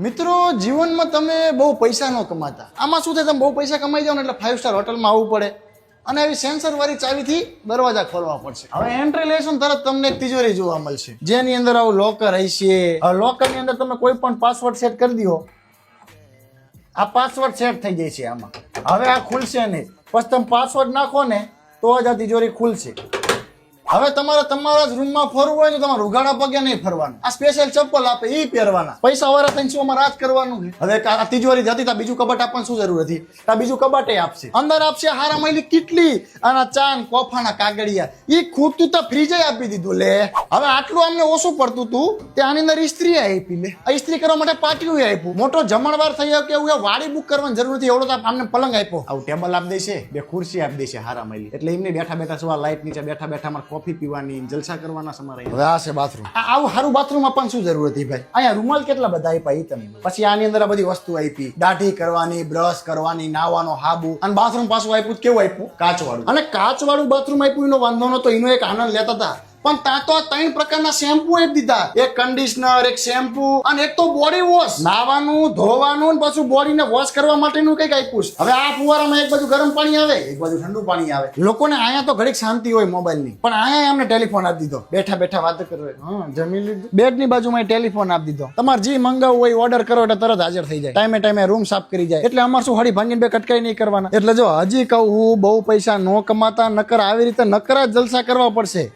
મિત્રો, જીવનમાં તમે બહુ પૈસા ન કમાતા. આમાં શું થાય, તમે બહુ પૈસા કમાઈ જાઓ એટલે ફાઇવ સ્ટાર હોટલમાં આવવું પડે. અને આવી સેન્સર વાળી ચાવીથી દરવાજા ખોલવા પડશે. હવે એન્ટ્રી લેશો તરત તમને તિજોરી જોવા મળશે. જેની અંદર આવું લોકર હશે. લોકરની અંદર તમે કોઈ પણ પાસવર્ડ સેટ કરી દો. આ પાસવર્ડ સેટ થઈ જાય છે આમાં. હવે આ ખુલશે નહીં. પછી તમે પાસવર્ડ નાખો ને, તો જ આ તિજોરી ખુલશે. હવે તમારે તમારા જ રૂમમાં ફરવું હોય તો તમારે ઉઘાડા પગે નહીં ફરવાનું. આ સ્પેશિયલ ચપ્પલ આપે એ પહેરવાના. પૈસા વાળા થઈને શું અમારે આ જ કરવાનું હવે તિજોરી જતી તા બીજું કબાટ આપવાની શું જરૂર હતી? આ બીજું કબાટે આપશે. અંદર આપશે હારા મહિલી કેટલી આના ચાન કોફાના કાગળિયા. એ ખૂટતું તો ફ્રીજે આપી દીધું, લે. હવે આટલું અમને ઓછું પડતું હતું તે આની અંદર ઇસ્ત્રી આપી, લે. ઇસ્ત્રી કરવા માટે પાટિયું આપ્યું. મોટો જમણવાર થઈ ગયો કે એવું વાડી બુક કરવાની જરૂર નથી. એવડો આમને પલંગ આપ્યો. આવું ટેબલ આપી દેશે, બે ખુરશી આપી દેશે હારા મહિલી એટલે એમને બેઠા બેઠા સુવા લાઈટ નીચે બેઠા બેઠા મારે કોફી પીવાની જલસા કરવાના સમારે હવે આ છે બાથરૂમ આવું સારું બાથરૂમ પણ શું જરૂર હતી ભાઈ? અહીંયા રૂમાલ કેટલા બધા આપ્યા એ તમને? પછી આની અંદર આ બધી વસ્તુ આપી. દાઢી કરવાની બ્રશ કરવાની નાવાનો હાબુ. અને બાથરૂમ પાછું આપ્યું કેવું આપ્યું? કાચવાળું. અને કાચવાળું બાથરૂમ આપ્યું એનો વાંધો નતો એનો એક આનંદ લેતા હતા. પણ ત્યાં તો ત્રણ પ્રકારના શેમ્પુ આપી દીધા. એક કન્ડિશનર એક શેમ્પુ અને એક તો બોડી વોશ નાવાનું, ધોવાનું પાછું બોડીને વોશ કરવા માટેનું કંઈક આપ્યું છે. હવે આ ફુવારામાં એક બાજુ ગરમ પાણી આવે, એક બાજુ ઠંડુ પાણી આવે. લોકોને અહીંયા તો ઘડીક શાંતિ હોય મોબાઈલની. પણ અહીંયા અમને ટેલિફોન આપી દીધો. બેઠા બેઠા વાત કરો. હા, જમી લીધું. બેડની બાજુમાં ટેલિફોન આપી દીધો. તમારે જે મંગાવવું હોય ઓર્ડર કરો એટલે તરત હાજર થઈ જાય. ટાઈમે ટાઈમે રૂમ સાફ કરી જાય. એટલે અમારે શું હળી ભાંગીને બે કટકાઈ નહીં કરવાના. એટલે જો હજી કહું બહુ પૈસા ન કમાતા, નકર આવી રીતે નકરા જલસા કરવા પડશે.